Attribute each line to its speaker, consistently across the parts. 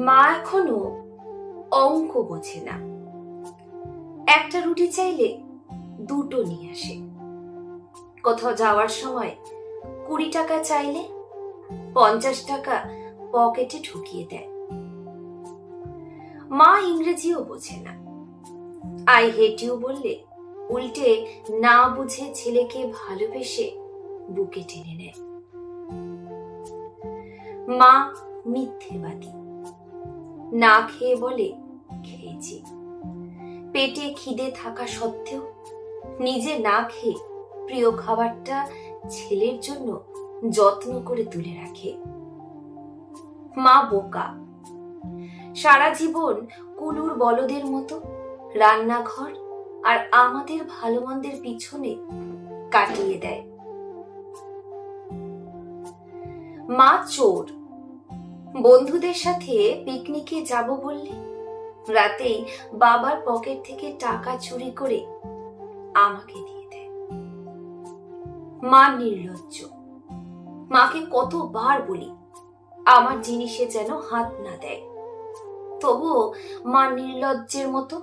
Speaker 1: মা এখনও অঙ্ক বোঝে না। একটা রুটি চাইলে দুটো নিয়ে আসে। কোথাও যাওয়ার সময় কুড়ি টাকা চাইলে পঞ্চাশ টাকা পকেটে ঢুকিয়ে দেয়। মা ইংরেজিও বোঝে না। আই হেট ইউ বললে উল্টে না বুঝে ছেলেকে ভালোবেসে বুকে টেনে নেয়। মা মিথ্যেবাদী। না খেয়ে বলে, খেয়েছি। পেটে খিদে থাকা সত্ত্বেও নিজে না খেয়ে প্রিয় খাবারটা ছেলের জন্য যত্ন করে তুলে রাখে। মা বোকা। সারা জীবন কুলুর বলদের মতো রান্নাঘর আর আমাদের ভালো মন্দের পিছনে কাটিয়ে দেয়। মা চোর। বন্ধুদের সাথে পিকনিকে যাব বললে? রাতেই বাবার পকেট থেকে টাকা চুরি করে আমাকে দিয়ে দেয়। মা নির্লজ্জ। মাকে কতবার বলি, আমার জিনিসে যেন হাত না দেয়। তবুও মা নির্লজ্জের মতো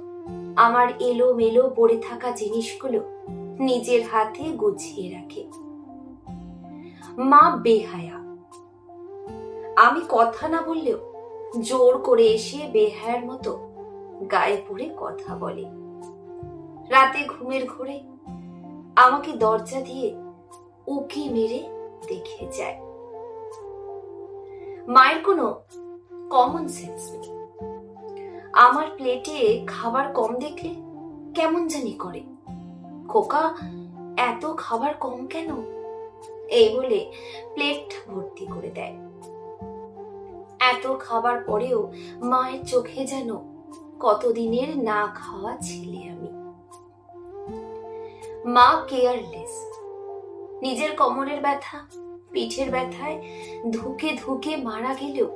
Speaker 1: আমার এলো মেলো পড়ে থাকা জিনিসগুলো নিজের হাতে গুছিয়ে রাখে। মা বেহায়া। আমি কথা না বললেও জোর করে এসে বেহায়ের মতো গায়ে পড়ে কথা বলে। রাতে ঘুমের ঘোরে আমাকে দরজা দিয়ে উকি মেরে দেখে যায়। মায়ের কোনো কমন সেন্স নেই। আমার প্লেটে খাবার কম দেখলে কেমন জানি করে। খোকা, এত খাবার কম কেন? এই বলে প্লেট ভর্তি করে দেয়। এত খাবার পরেও মায়ের চোখে যেন কতদিনের না খাওয়া ছেলে আমি। মা কেয়ারলেস। নিজের কোমরের ব্যথা, পিঠের ব্যথায় ধুকে ধুকে মারা গেলেও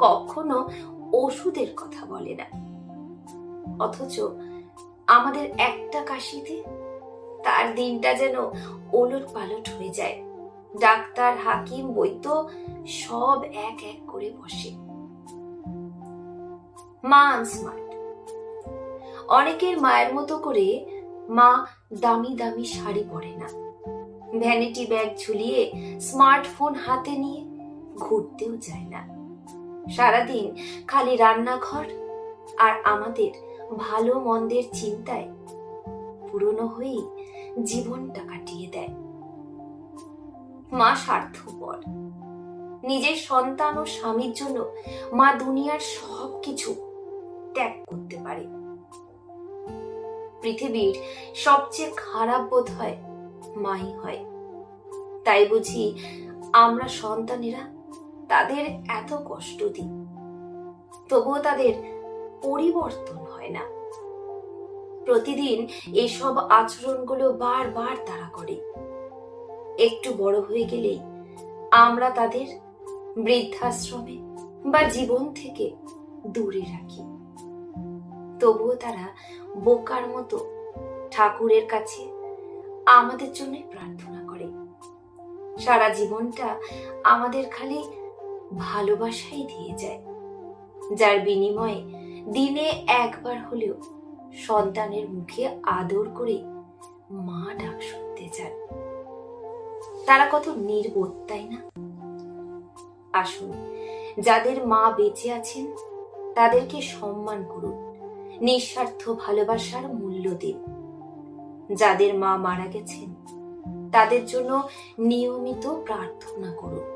Speaker 1: কখনো ওষুধের কথা বলে না। অথচ আমাদের একটা কাশিতে তার দিনটা যেন ওলট পালট হয়ে যায়। ডাক্তার, হাকিম বৈদ্য সব এক এক করে বসে। মা অনেকের মায়ের মতো করে মা দামি দামি শাড়ি পরে না। ভ্যানিটি ব্যাগ ঝুলিয়ে স্মার্টফোন হাতে নিয়ে ঘুরতেও যায় না। সারাদিন খালি রান্নাঘর আর আমাদের ভালো মন্দের চিন্তায় পুরনো হয়েই জীবনটা কাটিয়ে দেয়। মা স্বার্থপর। নিজের সন্তান ও স্বামীর জন্য মা দুনিয়ার সব কিছু ত্যাগ করতে পারে। পৃথিবীর সবচেয়ে খারাপ বোধ হয় মাই হয়। তাই বুঝি আমরা সন্তানেরা তাদের এত কষ্ট দিই। তবুও তাদের পরিবর্তন হয় না। প্রতিদিন এসব আচরণগুলো বারবার তারা করে। একটু বড় হয়ে গেলেই আমরা তাদের বৃদ্ধাশ্রমে বা জীবন থেকে দূরে রাখি। তবুও তারা বোকার মতো ঠাকুরের কাছে আমাদের জন্য প্রার্থনা করে। সারা জীবনটা আমাদের খালি ভালোবাসাই দিয়ে যায়, যার বিনিময়ে দিনে একবার হলেও সন্তানের মুখে আদর করে মা ডাক শুনতে চান। তারা কত নির্বোধ, তাই না? আসুন, যাদের মা বেঁচে আছেন, তাদেরকে সম্মান করুন, নিঃস্বার্থ ভালোবাসার মূল্য দিন। যাদের মা মারা গেছেন, তাদের জন্য নিয়মিত প্রার্থনা করুন।